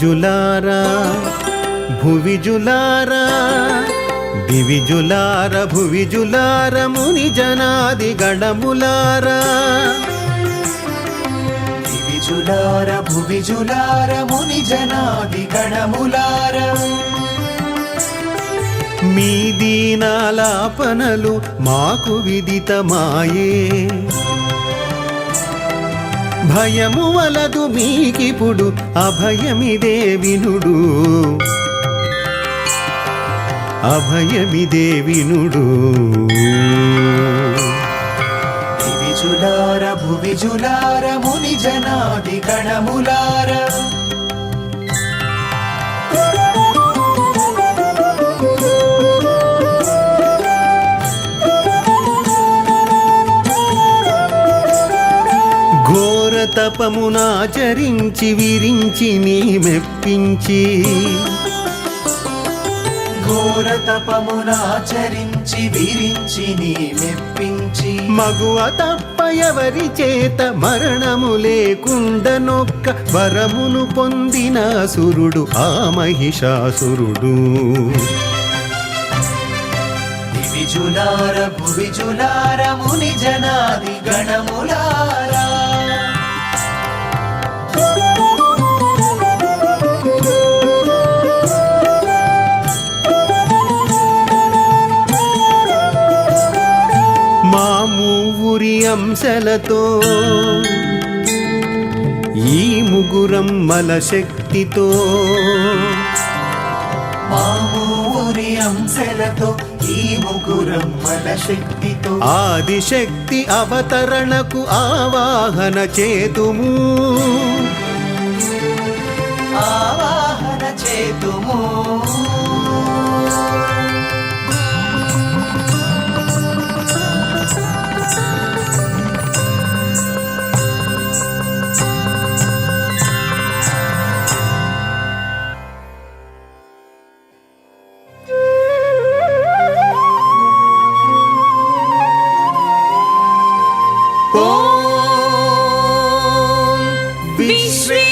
దివిజులారా భువిజులారా దివిజులార భువిజులార ముని జనాది గణములారా. దివిజులార భువిజులార ముని జనాది గణములార. మీ దీనాలాపనలు మాకు విదితమాయే. భయము వలదు మీకిప్పుడు అభయమిదే వినుడు. అభయమిదే వినుడు. దివిజులార భువిజులార ముని జనాది గణములార. తపమునాచరించి విరించి నీ మెప్పించి. ఘోర తపమునాచరించి విరించి నీ మెప్పించి. మగువ తప్ప ఎవరి చేత మరణము లేకుండనొక్క వరమును పొందిన సురుడు ఆ మహిషాసురుడు. దివిజులార భువిజులార ముని జనాది గణములారా అంశలతో ఈ ముగురమ్మల శక్తితో. మా ఊరి అంశలతో ఈ శక్తితో. ఆదిశక్తి అవతరణకు ఆవాహన చేతుము. ఆవాహన చేతుము. Om Vishnu